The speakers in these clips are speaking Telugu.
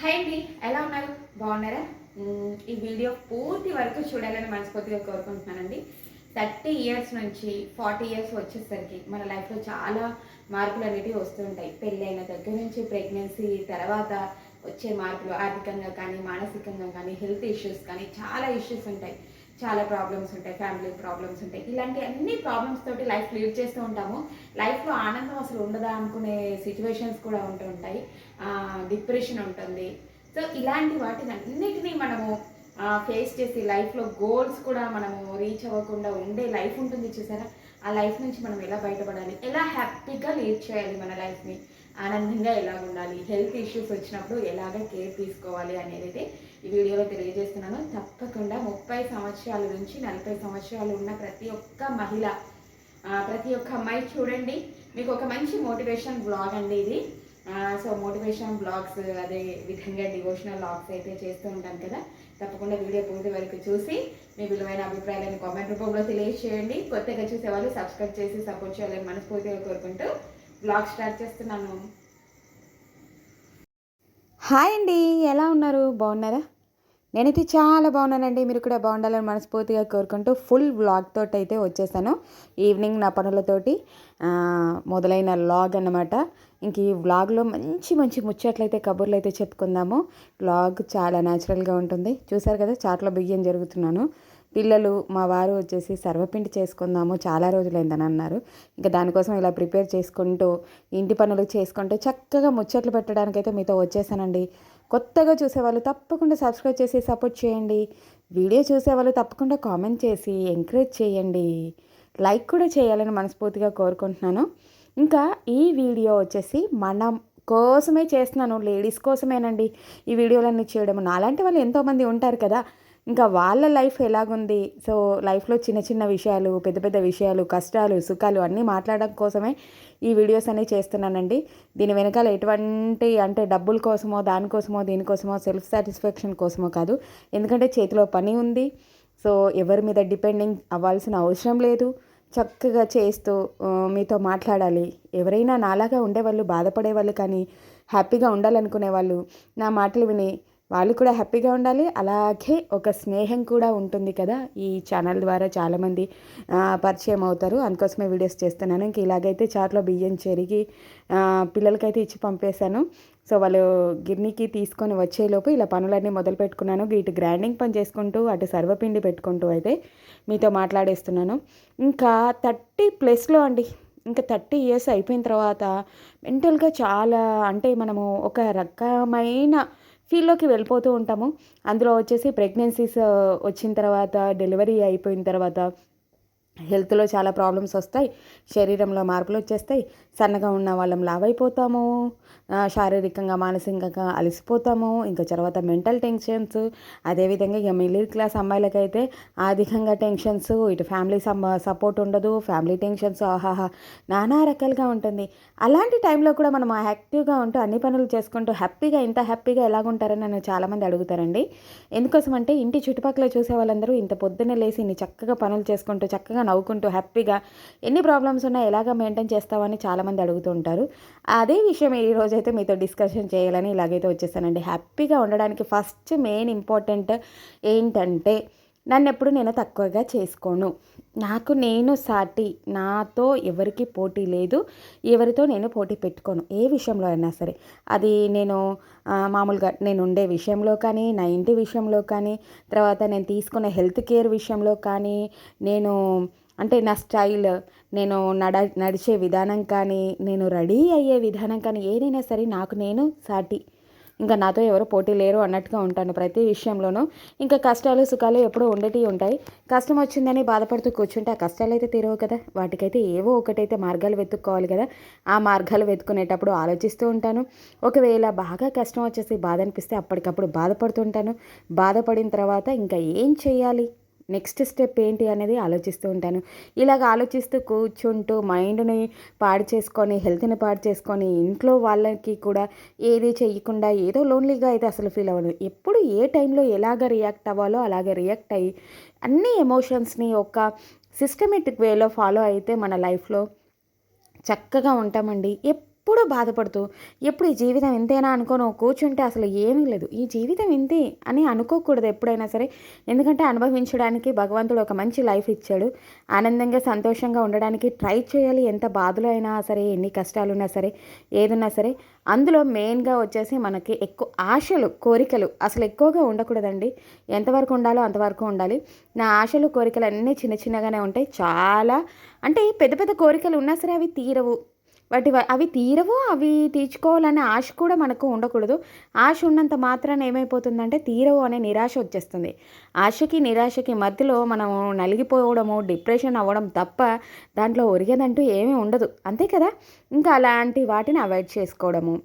హై అండి ఎలా ఉన్నారు? బాగున్నారా? ఈ వీడియో పూర్తి వరకు చూడాలని మనస్ఫూర్తిగా కోరుకుంటున్నానండి. థర్టీ ఇయర్స్ నుంచి ఫార్టీ ఇయర్స్ వచ్చేసరికి మన లైఫ్లో చాలా మార్పులు అనేటివి వస్తుంటాయి పెళ్ళైన దగ్గర నుంచి ప్రెగ్నెన్సీ తర్వాత వచ్చే మార్పులు ఆర్థికంగా కానీ మానసికంగా కానీ హెల్త్ ఇష్యూస్ కానీ చాలా ఇష్యూస్ ఉంటాయి. చాలా ప్రాబ్లమ్స్ ఉంటాయి ఫ్యామిలీ ప్రాబ్లమ్స్ ఉంటాయి. ఇలాంటి అన్ని ప్రాబ్లమ్స్ తోటి లైఫ్ లీడ్ చేస్తూ ఉంటాము. లైఫ్లో ఆనందం అసలు ఉండదా అనుకునే సిచ్యువేషన్స్ కూడా ఉంటూ ఉంటాయి. డిప్రెషన్ ఉంటుంది. సో ఇలాంటి వాటిని అన్నిటినీ మనము ఫేస్ చేసి లైఫ్లో గోల్స్ కూడా మనము రీచ్ అవ్వకుండా ఉండే లైఫ్ ఉంటుంది చూసారా? ఆ లైఫ్ నుంచి మనం ఎలా బయటపడాలి? ఎలా హ్యాపీగా లీడ్ చేయాలి మన లైఫ్ని ఆనందంగా ఎలా ఉండాలి హెల్త్ ఇష్యూస్ వచ్చినప్పుడు ఎలాగ కేర్ తీసుకోవాలి అనేది అయితే ఈ వీడియోలో తెలియజేస్తున్నాను. తప్పకుండా ముప్పై సంవత్సరాల నుంచి నలభై సంవత్సరాలు ఉన్న ప్రతి ఒక్క మహిళ ప్రతి ఒక్క అమ్మాయి చూడండి. మీకు ఒక మంచి మోటివేషన్ బ్లాగ్ అండి ఇది. సో మోటివేషన్ బ్లాగ్స్ అదే విధంగా డివోషనల్ బ్లాగ్స్ అయితే చేస్తూ ఉంటాను కదా. తప్పకుండా వీడియో పూర్తి వరకు చూసి మీ విలువైన అభిప్రాయాలను కామెంట్ రూపంలో తెలియజేయండి. కొత్తగా చూసే వాళ్ళు సబ్స్క్రైబ్ చేసి సపోర్ట్ చేయాలని మనస్ఫూర్తిగా కోరుకుంటూ బ్లాగ్ స్టార్ట్ చేస్తున్నాను. హాయ్ అండి ఎలా ఉన్నారు? బాగున్నారా? నేనైతే చాలా బాగున్నానండి మీరు కూడా బాగుండాలని మనస్ఫూర్తిగా కోరుకుంటూ ఫుల్ వ్లాగ్ తోటి అయితే వచ్చేసాను. ఈవినింగ్ నా పనులతోటి మొదలైన వ్లాగ్ అన్నమాట. ఇంక ఈ వ్లాగ్లో మంచి మంచి ముచ్చట్లయితే కబుర్లు అయితే చెప్పుకుందాము. వ్లాగ్ చాలా న్యాచురల్గా ఉంటుంది. చూసారు కదా చాట్లో బియ్యం జరుగుతున్నాను. పిల్లలు మా వారు వచ్చేసి సర్వపిండి చేసుకుందాము చాలా రోజులైందని అన్నారు. ఇంకా దానికోసం ఇలా ప్రిపేర్ చేసుకుంటూ ఇంటి పనులు చేసుకుంటూ చక్కగా ముచ్చట్లు పెట్టడానికైతే మీతో వచ్చేసానండి. కొత్తగా చూసేవాళ్ళు తప్పకుండా సబ్స్క్రైబ్ చేసి సపోర్ట్ చేయండి. వీడియో చూసేవాళ్ళు తప్పకుండా కామెంట్ చేసి ఎంకరేజ్ చేయండి. లైక్ కూడా చేయాలని మనస్ఫూర్తిగా కోరుకుంటున్నాను. ఇంకా ఈ వీడియో వచ్చేసి మనం కోసమే చేస్తున్నాను లేడీస్ కోసమేనండి. ఈ వీడియోలన్నీ చేయడం నాలాంటి వాళ్ళు ఎంతోమంది ఉంటారు కదా ఇంకా వాళ్ళ లైఫ్ ఎలాగుంది? సో లైఫ్లో చిన్న చిన్న విషయాలు పెద్ద పెద్ద విషయాలు కష్టాలు సుఖాలు అన్నీ మాట్లాడడం కోసమే ఈ వీడియోస్ అనేవి చేస్తున్నానండి. దీని వెనకాల ఎటువంటి అంటే డబ్బుల కోసమో దానికోసమో దీనికోసమో సెల్ఫ్ సాటిస్ఫాక్షన్ కోసమో కాదు. ఎందుకంటే చేతిలో పని ఉంది. సో ఎవరి మీద డిపెండింగ్ అవ్వాల్సిన అవసరం లేదు. చక్కగా చేస్తూ మీతో మాట్లాడాలి. ఎవరైనా నాలాగా ఉండేవాళ్ళు బాధపడేవాళ్ళు కానీ హ్యాపీగా ఉండాలనుకునే వాళ్ళు నా మాటలు విని వాళ్ళు కూడా హ్యాపీగా ఉండాలి. అలాగే ఒక స్నేహం కూడా ఉంటుంది కదా. ఈ ఛానల్ ద్వారా చాలామంది పరిచయం అవుతారు. అందుకోసమే వీడియోస్ చేస్తున్నాను. ఇంక ఇలాగైతే చాట్లో బియ్యం చెరిగి పిల్లలకైతే ఇచ్చి పంపేశాను. సో వాళ్ళు గిర్నీకి తీసుకొని వచ్చేలోపు ఇలా పనులన్నీ మొదలు పెట్టుకున్నాను. ఇటు గ్రైండింగ్ పని చేసుకుంటూ అటు సర్వపిండి పెట్టుకుంటూ అయితే మీతో మాట్లాడేస్తున్నాను. ఇంకా థర్టీ ప్లస్లో అండి. ఇంకా థర్టీ ఇయర్స్ అయిపోయిన తర్వాత మెంటల్గా చాలా అంటే మనము ఒక రకమైన ఫీల్డ్లోకి వెళ్ళిపోతూ ఉంటాము. అందులో వచ్చేసి ప్రెగ్నెన్సీస్ వచ్చిన తర్వాత డెలివరీ అయిపోయిన తర్వాత హెల్త్లో చాలా ప్రాబ్లమ్స్ వస్తాయి. శరీరంలో మార్పులు వచ్చేస్తాయి. సన్నగా ఉన్న వాళ్ళం లావైపోతాము. శారీరకంగా మానసికంగా అలసిపోతాము. ఇంకా తర్వాత మెంటల్ టెన్షన్స్. అదేవిధంగా ఇక మిడిల్ క్లాస్ అమ్మాయిలకైతే ఆర్థికంగా టెన్షన్స్. ఇటు ఫ్యామిలీ సపోర్ట్ ఉండదు. ఫ్యామిలీ టెన్షన్స్ ఆహాహా నానా రకాలుగా ఉంటుంది. అలాంటి టైంలో కూడా మనం యాక్టివ్గా ఉంటూ అన్ని పనులు చేసుకుంటూ హ్యాపీగా ఇంత హ్యాపీగా ఎలాగుంటారని నన్ను చాలామంది అడుగుతారండి. ఎందుకోసం అంటే ఇంటి చుట్టుపక్కల చూసే వాళ్ళందరూ ఇంత పొద్దున్నే లేచి ఇన్ని చక్కగా పనులు చేసుకుంటూ చక్కగా నవ్వుకుంటూ హ్యాపీగా ఎన్ని ప్రాబ్లమ్స్ ఉన్నా ఎలాగ మెయింటైన్ చేస్తావని చాలామంది అడుగుతూ ఉంటారు. అదే విషయం ఈ రోజైతే మీతో డిస్కషన్ చేయాలని ఇలాగైతే వచ్చేసానండి. హ్యాపీగా ఉండడానికి ఫస్ట్ మెయిన్ ఇంపార్టెంట్ ఏంటంటే నన్ను ఎప్పుడు నేను తక్కువగా చేసుకోను. నాకు నేను సాటి నాతో ఎవరికి పోటీ లేదు ఎవరితో నేను పోటీ పెట్టుకోను ఏ విషయంలో అయినా సరే. అది నేను మామూలుగా నేను ఉండే విషయంలో కానీ నా ఇంటి విషయంలో కానీ తర్వాత నేను తీసుకునే హెల్త్ కేర్ విషయంలో కానీ నేను అంటే నా స్టైల్ నేను నడ నడిచే విధానం కానీ నేను రెడీ అయ్యే విధానం కానీ ఏదైనా సరే నాకు నేను సాటి. ఇంకా నాతో ఎవరు పోటీ లేరు అన్నట్టుగా ఉంటాను ప్రతి విషయంలోనూ. ఇంకా కష్టాలు సుఖాలు ఎప్పుడూ ఉండేటివి ఉంటాయి. కష్టం వచ్చిందని బాధపడుతూ కూర్చుంటే ఆ కష్టాలు అయితే తీరవు కదా. వాటికైతే ఏవో ఒకటైతే మార్గాలు వెతుక్కోవాలి కదా. ఆ మార్గాలు వెతుకునేటప్పుడు ఆలోచిస్తూ ఉంటాను. ఒకవేళ బాగా కష్టం వచ్చేసి బాధ అనిపిస్తే అప్పటికప్పుడు బాధపడుతుంటాను బాధపడిన తర్వాత ఇంకా ఏం చేయాలి నెక్స్ట్ స్టెప్ ఏంటి అనేది ఆలోచిస్తూ ఉంటాను. ఇలాగ ఆలోచిస్తూ కూర్చుంటూ మైండ్ని పాడు చేసుకొని హెల్త్ని పాడు చేసుకొని ఇంట్లో వాళ్ళకి కూడా ఏది చేయకుండా ఏదో లోన్లీగా అయితే అసలు ఫీల్ అవ్వను. ఎప్పుడు ఏ టైంలో ఎలాగ రియాక్ట్ అవ్వాలో అలాగ రియాక్ట్ అయ్యి అన్ని ఎమోషన్స్ని ఒక సిస్టమేటిక్ వేలో ఫాలో అయితే మన లైఫ్లో చక్కగా ఉంటామండి. ఎప్పుడూ బాధపడుతూ ఎప్పుడు ఈ జీవితం ఇంతేనా? అనుకోను కూర్చుంటే అసలు ఏమీ లేదు. ఈ జీవితం ఇంతే అని అనుకోకూడదు ఎప్పుడైనా సరే. ఎందుకంటే అనుభవించడానికి భగవంతుడు ఒక మంచి లైఫ్ ఇచ్చాడు. ఆనందంగా సంతోషంగా ఉండడానికి ట్రై చేయాలి. ఎంత బాధలు అయినా సరే ఎన్ని కష్టాలు ఉన్నా సరే ఏదున్నా సరే. అందులో మెయిన్గా వచ్చేసి మనకి ఎక్కువ ఆశలు కోరికలు. అసలు ఎక్కువగా ఉండకూడదండి. ఎంతవరకు ఉండాలో అంతవరకు ఉండాలి. నా ఆశలు కోరికలు అన్నీ చిన్న చిన్నగానే ఉంటాయి. చాలా అంటే పెద్ద పెద్ద కోరికలు ఉన్నా సరే అవి తీరవు. వాటి అవి తీరవు అవి తీర్చుకోవాలనే ఆశ కూడా మనకు ఉండకూడదు. ఆశ ఉన్నంత మాత్రాన ఏమైపోతుందంటే తీరవు అనే నిరాశ వచ్చేస్తుంది. ఆశకి నిరాశకి మధ్యలో మనం నలిగిపోవడము డిప్రెషన్ అవ్వడం తప్ప దాంట్లో ఒరిగేదంటూ ఏమీ ఉండదు. అంతే కదా? ఇంకా అలాంటి వాటిని అవాయిడ్ చేసుకోవడము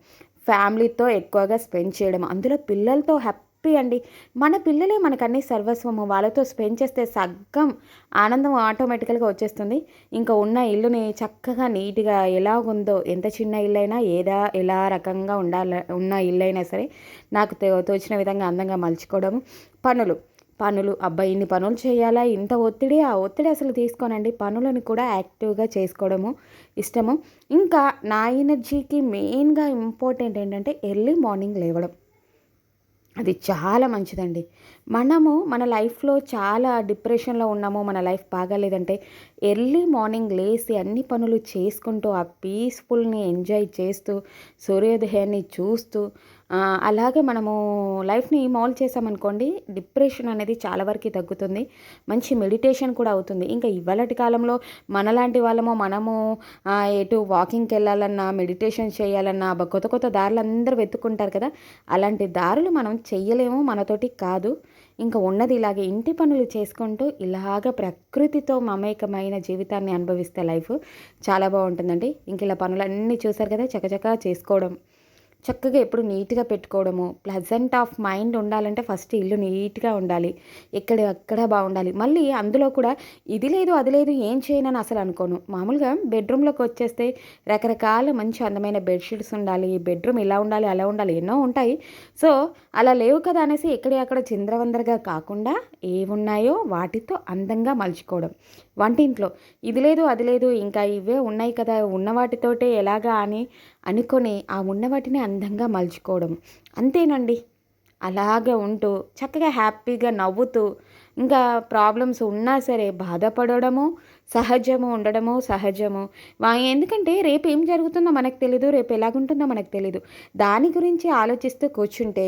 ఫ్యామిలీతో ఎక్కువగా స్పెండ్ చేయడం అందులో పిల్లలతో హ్యాపీ అండి మన పిల్లలే మనకన్నీ సర్వస్వము. వాళ్ళతో స్పెండ్ చేస్తే సగ్గం ఆనందం ఆటోమేటికల్గా వచ్చేస్తుంది. ఇంకా ఉన్న ఇల్లుని చక్కగా నీట్గా ఎలా ఉందో ఎంత చిన్న ఇల్లైనా ఏదా ఎలా రకంగా ఉండాల ఉన్న ఇల్లు అయినా సరే నాకు తో- తోచిన విధంగా అందంగా మలుచుకోవడం పనులు. పనులు. అబ్బాయి ఇన్ని పనులు చేయాలా? ఇంత ఒత్తిడి? ఆ ఒత్తిడి అసలు తీసుకోనండి. పనులను కూడా యాక్టివ్గా చేసుకోవడము ఇష్టము. ఇంకా నా ఎనర్జీకి మెయిన్గా ఇంపార్టెంట్ ఏంటంటే ఎర్లీ మార్నింగ్ లేవడం. అది చాలా మంచిదండి. మనము మన లైఫ్లో చాలా డిప్రెషన్లో ఉన్నాము మన లైఫ్ బాగాలేదంటే ఎర్లీ మార్నింగ్ లేచి అన్ని పనులు చేసుకుంటూ ఆ పీస్ఫుల్ని ఎంజాయ్ చేస్తూ సూర్యోదయాన్ని చూస్తూ అలాగే మనము లైఫ్ని మాల్ చేసామనుకోండి డిప్రెషన్ అనేది చాలా వరకు తగ్గుతుంది. మంచి మెడిటేషన్ కూడా అవుతుంది. ఇంకా ఇవాళటి కాలంలో మనలాంటి వాళ్ళము మనము ఎటు వాకింగ్కి వెళ్ళాలన్నా మెడిటేషన్ చేయాలన్నా కొత్త కొత్త దారులు అందరూ వెతుక్కుంటారు కదా. అలాంటి దారులు మనం చెయ్యలేము మనతోటి కాదు. ఇంకా ఉన్నది ఇలాగే ఇంటి పనులు చేసుకుంటూ ఇలాగ ప్రకృతితో మమేకమైన జీవితాన్ని అనుభవిస్తే లైఫ్ చాలా బాగుంటుందండి. ఇంక ఇలా పనులన్నీ చూసారు కదా చకచకా చేసుకోవడం. చక్కగా ఎప్పుడు నీట్గా పెట్టుకోవడము ప్లజెంట్ ఆఫ్ మైండ్ ఉండాలంటే ఫస్ట్ ఇల్లు నీట్గా ఉండాలి ఎక్కడ ఎక్కడ బాగుండాలి. మళ్ళీ అందులో కూడా ఇది లేదు అది లేదు ఏం చేయనని అసలు అనుకోను. మామూలుగా బెడ్రూమ్లోకి వచ్చేస్తే రకరకాల మంచి అందమైన బెడ్షీట్స్ ఉండాలి బెడ్రూమ్ ఇలా ఉండాలి అలా ఉండాలి ఎన్నో ఉంటాయి. సో అలా లేవు కదా అనేసి ఎక్కడి అక్కడ చిందరవందరగా కాకుండా ఏమున్నాయో వాటితో అందంగా మలుచుకోవడం. వంటింట్లో ఇది లేదు అది లేదు ఇంకా ఇవే ఉన్నాయి కదా ఉన్న వాటితోటే ఎలాగా అని అనుకొని ఆ ఉన్న వాటిని అందంగా మలుచుకోవడం. అంతేనండి. అలాగ ఉంటూ చక్కగా హ్యాపీగా నవ్వుతూ ఇంకా ప్రాబ్లమ్స్ ఉన్నా సరే బాధపడడము సహజము ఉండడము సహజము. ఎందుకంటే రేపు ఏం జరుగుతుందో మనకు తెలీదు రేపు ఎలాగుంటుందో మనకు తెలీదు. దాని గురించి ఆలోచిస్తూ కూర్చుంటే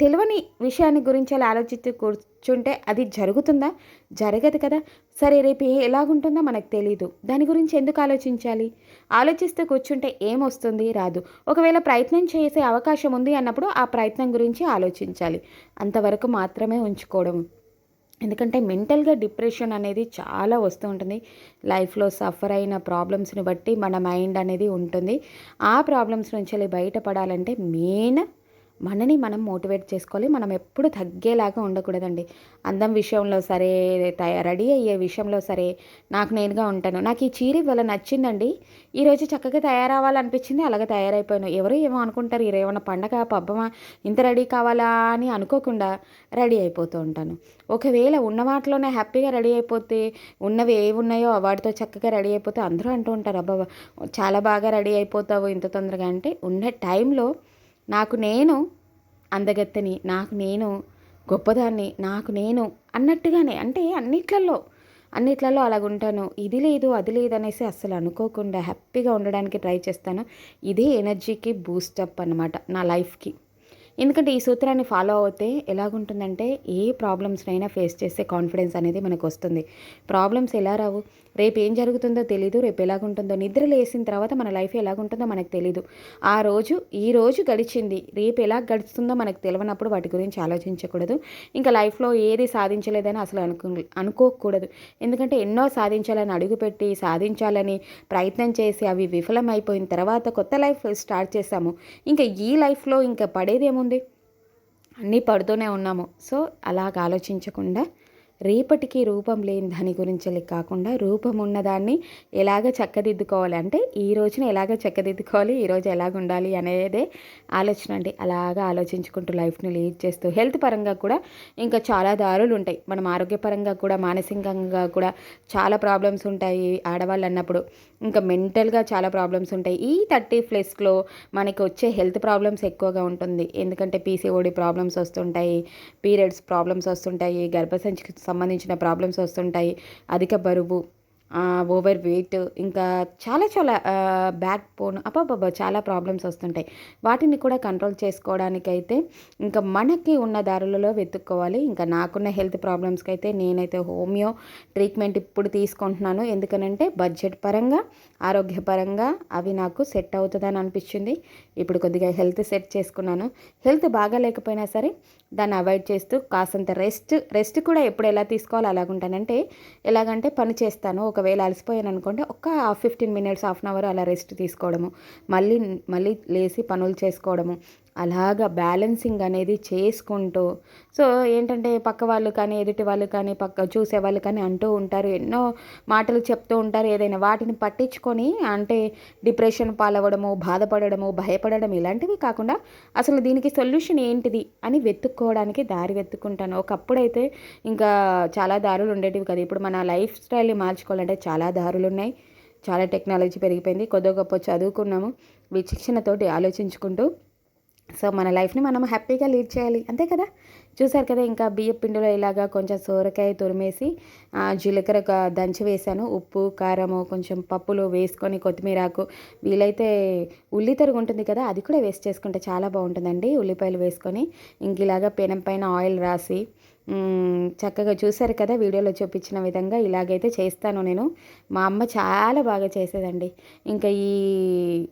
తెలియని విషయాన్ని గురించి అలా ఆలోచిస్తూ కూర్చుంటే అది జరుగుతుందా? జరగదు కదా. సరే రేపు ఎలాగుంటుందో మనకు తెలీదు. దాని గురించి ఎందుకు ఆలోచించాలి? ఆలోచిస్తూ కూర్చుంటే ఏమొస్తుంది రాదు. ఒకవేళ ప్రయత్నం చేసే అవకాశం ఉంది అన్నప్పుడు ఆ ప్రయత్నం గురించి ఆలోచించాలి. అంతవరకు మాత్రమే ఉంచుకోవడం. ఎందుకంటే మెంటల్గా డిప్రెషన్ అనేది చాలా వస్తూ ఉంటుంది. లైఫ్లో సఫర్ అయిన ప్రాబ్లమ్స్ని బట్టి మన మైండ్ అనేది ఉంటుంది. ఆ ప్రాబ్లమ్స్ నుంచి వెళ్ళి బయటపడాలంటే మెయిన్ మనని మనం మోటివేట్ చేసుకోవాలి. మనం ఎప్పుడు తగ్గేలాగా ఉండకూడదండి. అందం విషయంలో సరే తయ- రెడీ అయ్యే విషయంలో సరే నాకు నేనుగా ఉంటాను. నాకు ఈ చీర ఇవాళ నచ్చిందండి. ఈరోజు చక్కగా తయారవ్వాలనిపించింది అలాగే తయారైపోయాను. ఎవరు ఏమో అనుకుంటారు ఈ ఏమైనా పండగ పబ్బమా ఇంత రెడీ కావాలా? అని అనుకోకుండా రెడీ అయిపోతూ ఉంటాను. ఒకవేళ ఉన్న వాటిలోనే హ్యాపీగా రెడీ అయిపోతే ఉన్నవి ఏవి ఉన్నాయో వాటితో చక్కగా రెడీ అయిపోతే అందరూ అంటూ ఉంటారు అబ్బా చాలా బాగా రెడీ అయిపోతావు ఇంత తొందరగా. అంటే ఉన్న టైంలో నాకు నేను అందగత్తెని నాకు నేను గొప్పదాన్ని నాకు నేను అన్నట్టుగానే అంటే అన్నిట్లలో అన్నిట్లలో అలాగుంటాను. ఇది లేదు అది లేదు అనేసి అస్సలు అనుకోకుండా హ్యాపీగా ఉండడానికి ట్రై చేస్తాను. ఇదే ఎనర్జీకి బూస్టప్ అన్నమాట నా లైఫ్కి. ఎందుకంటే ఈ సూత్రాన్ని ఫాలో అవుతే ఎలాగుంటుందంటే ఏ ప్రాబ్లమ్స్నైనా ఫేస్ చేసే కాన్ఫిడెన్స్ అనేది మనకు వస్తుంది ప్రాబ్లమ్స్ ఎలా రావు? రేపు ఏం జరుగుతుందో తెలీదు రేపు ఎలాగుంటుందో నిద్ర లేసిన తర్వాత మన లైఫ్ ఎలాగుంటుందో మనకు తెలీదు. ఆ రోజు ఈ రోజు గడిచింది రేపు ఎలా గడుస్తుందో మనకు తెలియనప్పుడు వాటి గురించి ఆలోచించకూడదు. ఇంకా లైఫ్లో ఏది సాధించలేదని అసలు అనుకు అనుకోకూడదు. ఎందుకంటే ఎన్నో సాధించాలని అడుగుపెట్టి సాధించాలని ప్రయత్నం చేసి అవి విఫలమైపోయిన తర్వాత కొత్త లైఫ్ స్టార్ట్ చేశాము. ఇంకా ఈ లైఫ్లో ఇంకా పడేదేముంది? అన్నీ పడుతూనే ఉన్నాము. సో అలాగ ఆలోచించకుండా రేపటికి రూపం లేని దాని గురించి కాకుండా రూపం ఉన్నదాన్ని ఎలాగ చక్కదిద్దుకోవాలి? అంటే ఈ రోజున ఎలాగ చక్కదిద్దుకోవాలి? ఈరోజు ఎలాగ ఉండాలి అనేదే ఆలోచన అండి. అలాగా ఆలోచించుకుంటూ లైఫ్ని లీడ్ చేస్తూ హెల్త్ పరంగా కూడా ఇంకా చాలా దారులు ఉంటాయి. మనం ఆరోగ్యపరంగా కూడా మానసికంగా కూడా చాలా ప్రాబ్లమ్స్ ఉంటాయి ఆడవాళ్ళు అన్నప్పుడు. ఇంకా మెంటల్గా చాలా ప్రాబ్లమ్స్ ఉంటాయి. ఈ థర్టీ ప్లస్లో మనకి వచ్చే హెల్త్ ప్రాబ్లమ్స్ ఎక్కువగా ఉంటుంది. ఎందుకంటే పీసీఓడి ప్రాబ్లమ్స్ వస్తుంటాయి పీరియడ్స్ ప్రాబ్లమ్స్ వస్తుంటాయి గర్భసంచికి సంబంధించిన ప్రాబ్లమ్స్ వస్తుంటాయి అధిక బరువు ఓవర్ వెయిట్ ఇంకా చాలా చాలా బ్యాక్ బోన్ అబ్బాబ్బా చాలా ప్రాబ్లమ్స్ వస్తుంటాయి. వాటిని కూడా కంట్రోల్ చేసుకోవడానికైతే ఇంకా మనకి ఉన్న దారులలో వెతుక్కోవాలి. ఇంకా నాకున్న హెల్త్ ప్రాబ్లమ్స్కి అయితే నేనైతే హోమియో ట్రీట్మెంట్ ఇప్పుడు తీసుకుంటున్నాను. ఎందుకనంటే బడ్జెట్ పరంగా ఆరోగ్యపరంగా అవి నాకు సెట్ అవుతుందని అనిపించింది. ఇప్పుడు కొద్దిగా హెల్త్ సెట్ చేసుకున్నాను. హెల్త్ బాగా లేకపోయినా సరే దాన్ని అవాయిడ్ చేస్తూ కాసంత రెస్ట్ రెస్ట్ కూడా ఎప్పుడు ఎలా తీసుకోవాలో అలాగుంటానంటే ఎలాగంటే పని చేస్తాను ఒకవేళ అలసిపోయాను అనుకోండి ఒక fifteen minutes half an hour అలా రెస్ట్ తీసుకోవడము. మళ్ళీ మళ్ళీ లేచి పనులు చేసుకోవడము. అలాగా బ్యాలెన్సింగ్ అనేది చేసుకుంటూ సో ఏంటంటే పక్క వాళ్ళు కానీ ఎదుటి వాళ్ళు కానీ పక్క చూసే వాళ్ళు కానీ అంటూ ఉంటారు. ఎన్నో మాటలు చెప్తూ ఉంటారు. ఏదైనా వాటిని పట్టించుకొని అంటే డిప్రెషన్ పాలవడము బాధపడడము భయపడడం ఇలాంటివి కాకుండా అసలు దీనికి సొల్యూషన్ ఏంటిది అని వెతుక్కోవడానికి దారి వెతుక్కుంటాను. ఒకప్పుడైతే ఇంకా చాలా దారులు ఉండేటివి కదా. ఇప్పుడు మన లైఫ్ స్టైల్ని మార్చుకోవాలంటే చాలా దారులు ఉన్నాయి. చాలా టెక్నాలజీ పెరిగిపోయింది. కొద్ది గొప్ప చదువుకున్నాము. విచక్షణతోటి ఆలోచించుకుంటూ సో మన లైఫ్ని మనం హ్యాపీగా లీడ్ చేయాలి. అంతే కదా? చూసారు కదా ఇంకా బియ్య పిండిలో ఇలాగా కొంచెం సోరకాయ తురిమేసి జీలకర్ర దంచి వేసాను ఉప్పు కారము కొంచెం పప్పులు వేసుకొని కొత్తిమీరాకు వీలైతే ఉల్లి తరుగు ఉంటుంది కదా అది కూడా వేస్ట్ చేసుకుంటే చాలా బాగుంటుందండి ఉల్లిపాయలు వేసుకొని. ఇంక ఇలాగా పెనం పైన ఆయిల్ రాసి చక్కగా చూసారు కదా వీడియోలో చూపించిన విధంగా ఇలాగైతే చేస్తాను నేను. మా అమ్మ చాలా బాగా చేసేదండి. ఇంకా ఈ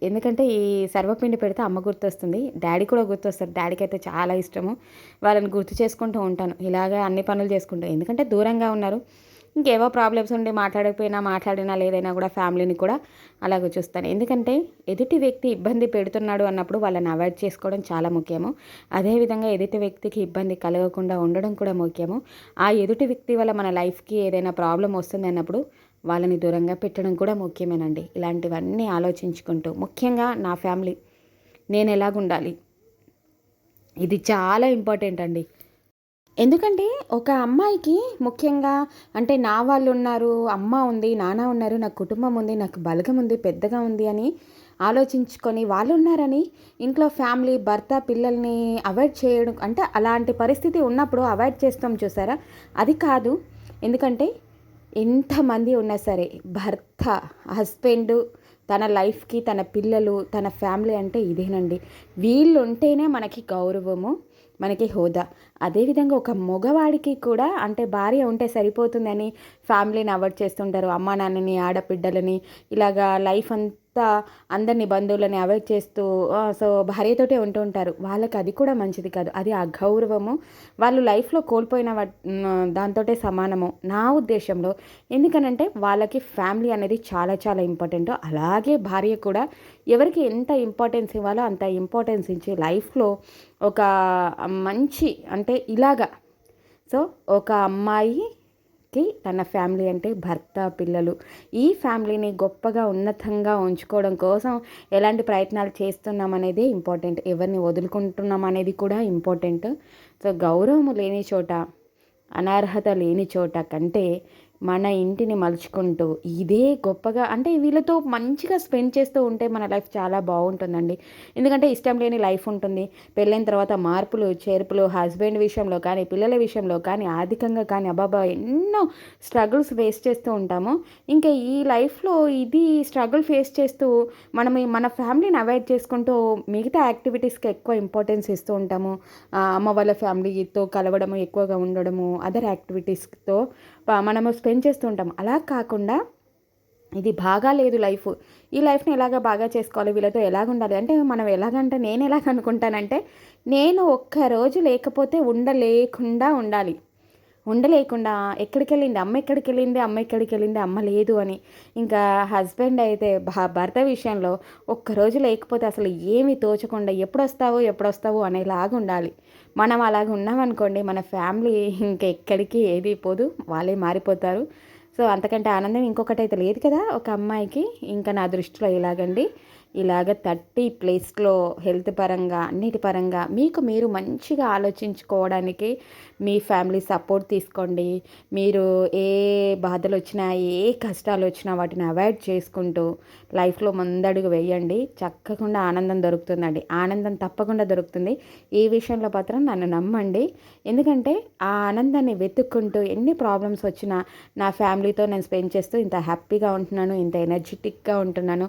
ఎందుకంటే ఈ సర్వపిండి పెడితే అమ్మ గుర్తొస్తుంది. డాడీ కూడా గుర్తొస్తారు. డాడీకి అయితే చాలా ఇష్టము. వాళ్ళని గుర్తు చేసుకుంటూ ఉంటాను. ఇలాగా అన్ని పనులు చేసుకుంటాను ఎందుకంటే దూరంగా ఉన్నారు. ఇంకేవో ప్రాబ్లమ్స్ ఉండి మాట్లాడకపోయినా మాట్లాడినా లేదైనా కూడా ఫ్యామిలీని కూడా అలాగే చూస్తాను. ఎందుకంటే ఎదుటి వ్యక్తి ఇబ్బంది పెడుతున్నాడు అన్నప్పుడు వాళ్ళని అవాయిడ్ చేసుకోవడం చాలా ముఖ్యము. అదేవిధంగా ఎదుటి వ్యక్తికి ఇబ్బంది కలగకుండా ఉండడం కూడా ముఖ్యము. ఆ ఎదుటి వ్యక్తి వల్ల మన లైఫ్కి ఏదైనా ప్రాబ్లం వస్తుంది అన్నప్పుడు వాళ్ళని దూరంగా పెట్టడం కూడా ముఖ్యమేనండి. ఇలాంటివన్నీ ఆలోచించుకుంటూ ముఖ్యంగా నా ఫ్యామిలీ నేను ఎలాగుండాలి? ఇది చాలా ఇంపార్టెంట్ అండి. ఎందుకంటే ఒక అమ్మాయికి ముఖ్యంగా అంటే నా వాళ్ళు ఉన్నారు అమ్మ ఉంది నాన్న ఉన్నారు నాకు కుటుంబం ఉంది నాకు బలగం ఉంది పెద్దగా ఉంది అని ఆలోచించుకొని వాళ్ళు ఉన్నారని ఇంట్లో ఫ్యామిలీ భర్త పిల్లల్ని అవాయిడ్ చేయడం అంటే అలాంటి పరిస్థితి ఉన్నప్పుడు అవాయిడ్ చేస్తాం చూసారా? అది కాదు. ఎందుకంటే ఎంతమంది ఉన్నా సరే భర్త హస్బెండ్ తన లైఫ్కి తన పిల్లలు తన ఫ్యామిలీ అంటే ఇదేనండి. వీళ్ళు ఉంటేనే మనకి గౌరవము. మనకి హోదా. అదేవిధంగా ఒక మగవాడికి కూడా అంటే భార్య ఉంటే సరిపోతుందని ఫ్యామిలీని అవాయిడ్ చేస్తుంటారు. అమ్మా నాన్నని ఆడపిడ్డలని ఇలాగా లైఫ్ అంతా అందరిని బంధువులని అవాయిడ్ చేస్తూ సో భార్యతోటే ఉంటూ ఉంటారు. వాళ్ళకి అది కూడా మంచిది కాదు. అది అగౌరవము వాళ్ళు లైఫ్లో కోల్పోయిన దాంతోటే సమానము. నా ఉద్దేశంలో ఎందుకనంటే వాళ్ళకి ఫ్యామిలీ అనేది చాలా చాలా ఇంపార్టెంట్. అలాగే భార్య కూడా ఎవరికి ఎంత ఇంపార్టెన్స్ ఇవ్వాలో అంత ఇంపార్టెన్స్ ఇచ్చి లైఫ్లో ఒక మంచి అంటే ఇలాగా. సో ఒక అమ్మాయి అమ్మాయికి తన ఫ్యామిలీ అంటే భర్త పిల్లలు. ఈ ఫ్యామిలీని గొప్పగా ఉన్నతంగా ఉంచుకోవడం కోసం ఎలాంటి ప్రయత్నాలు చేస్తున్నాం అనేది ఇంపార్టెంట్. ఎవరిని వదులుకుంటున్నాం అనేది కూడా ఇంపార్టెంట్. సో గౌరవం లేని చోట అనర్హత లేని చోట కంటే మన ఇంటిని మలుచుకుంటూ ఇదే గొప్పగా అంటే వీళ్ళతో మంచిగా స్పెండ్ చేస్తూ ఉంటే మన లైఫ్ చాలా బాగుంటుందండి. ఎందుకంటే ఇష్టం లేని లైఫ్ ఉంటుంది. పెళ్ళైన తర్వాత మార్పులు చేర్పులు హస్బెండ్ విషయంలో కానీ పిల్లల విషయంలో కానీ ఆర్థికంగా కానీ అబాబా ఎన్నో స్ట్రగుల్స్ ఫేస్ చేస్తూ ఉంటాము. ఇంకా ఈ లైఫ్లో ఇది స్ట్రగుల్ ఫేస్ చేస్తూ మనం మన ఫ్యామిలీని అవాయిడ్ చేసుకుంటూ మిగతా యాక్టివిటీస్కి ఎక్కువ ఇంపార్టెన్స్ ఇస్తూ ఉంటాము. అమ్మ వాళ్ళ ఫ్యామిలీతో కలవడము ఎక్కువగా ఉండడము అదర్ యాక్టివిటీస్తో మనము స్పెండ్ చేస్తూ ఉంటాం. అలా కాకుండా ఇది బాగా లేదు లైఫ్. ఈ లైఫ్ని ఎలాగ బాగా చేసుకోవాలి? వీళ్ళతో ఎలాగ ఉండాలి? అంటే మనం ఎలాగంటే నేను ఎలాగ అనుకుంటానంటే నేను ఒక్క రోజు లేకపోతే ఉండలేకుండా ఉండాలి. ఉండలేకుండా ఎక్కడికి వెళ్ళింది అమ్మ ఎక్కడికి వెళ్ళింది అమ్మ ఎక్కడికి వెళ్ళింది అమ్మ లేదు అని. ఇంకా హస్బెండ్ అయితే భ- భర్త విషయంలో ఒక్కరోజు లేకపోతే అసలు ఏమి తోచకుండా ఎప్పుడు వస్తావు ఎప్పుడు వస్తావు అనేలాగా ఉండాలి. మనం అలాగ ఉన్నామనుకోండి మన ఫ్యామిలీ ఇంకెక్కడికి ఏది పోదు వాళ్ళే మారిపోతారు. సో అంతకంటే ఆనందం ఇంకొకటి అయితే లేదు కదా ఒక అమ్మాయికి. ఇంకా నా దృష్టిలో ఇలాగండి. ఇలాగ థర్టీ ప్లేస్లో హెల్త్ పరంగా అన్నిటి పరంగా మీకు మీరు మంచిగా ఆలోచించుకోవడానికి మీ ఫ్యామిలీ సపోర్ట్ తీసుకోండి. మీరు ఏ బాధలు వచ్చినా ఏ కష్టాలు వచ్చినా వాటిని అవాయిడ్ చేసుకుంటూ లైఫ్లో ముందడుగు వేయండి. చక్కకుండా ఆనందం దొరుకుతుందండి. ఆనందం తప్పకుండా దొరుకుతుంది. ఈ విషయంలో మాత్రం నన్ను నమ్మండి. ఎందుకంటే ఆ ఆనందాన్ని వెతుక్కుంటూ ఎన్ని ప్రాబ్లమ్స్ వచ్చినా నా ఫ్యామిలీతో నేను స్పెండ్ చేస్తూ ఇంత హ్యాపీగా ఉంటున్నాను ఇంత ఎనర్జెటిక్గా ఉంటున్నాను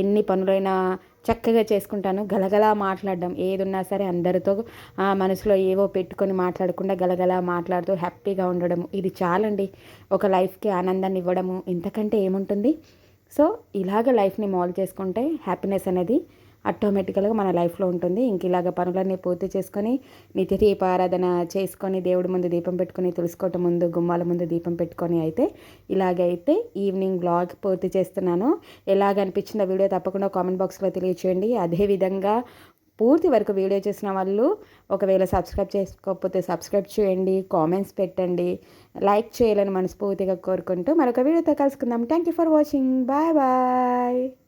ఎన్ని పనులైనా చక్కగా చేసుకుంటాను. గలగలా మాట్లాడడం ఏదున్నా సరే అందరితో ఆ, మనసులో ఏవో పెట్టుకొని మాట్లాడకుండా గలగలా మాట్లాడుతూ హ్యాపీగా ఉండడం ఇది చాలండి. ఒక లైఫ్కి ఆనందాన్ని ఇవ్వడము. ఇంతకంటే ఏముంటుంది? సో ఇలాగ లైఫ్ని మాల్ చేసుకుంటే హ్యాపీనెస్ అనేది ఆటోమేటికల్గా మన లైఫ్లో ఉంటుంది. ఇంక ఇలాగ పనులన్నీ పూర్తి చేసుకొని నిత్య దీపారాధన చేసుకొని దేవుడి ముందు దీపం పెట్టుకొని తులుసుకోవటం ముందు గుమ్మాల ముందు దీపం పెట్టుకొని అయితే ఇలాగైతే ఈవినింగ్ బ్లాగ్ పూర్తి చేస్తున్నాను. ఎలాగ అనిపించిందో వీడియో తప్పకుండా కామెంట్ బాక్స్లో తెలియచేయండి. అదేవిధంగా పూర్తి వరకు వీడియో చేసిన వాళ్ళు ఒకవేళ సబ్స్క్రైబ్ చేసుకోకపోతే సబ్స్క్రైబ్ చేయండి కామెంట్స్ పెట్టండి లైక్ చేయాలని మనస్ఫూర్తిగా కోరుకుంటూ మరొక వీడియోతో కలుసుకుందాం. Thank you for watching bye bye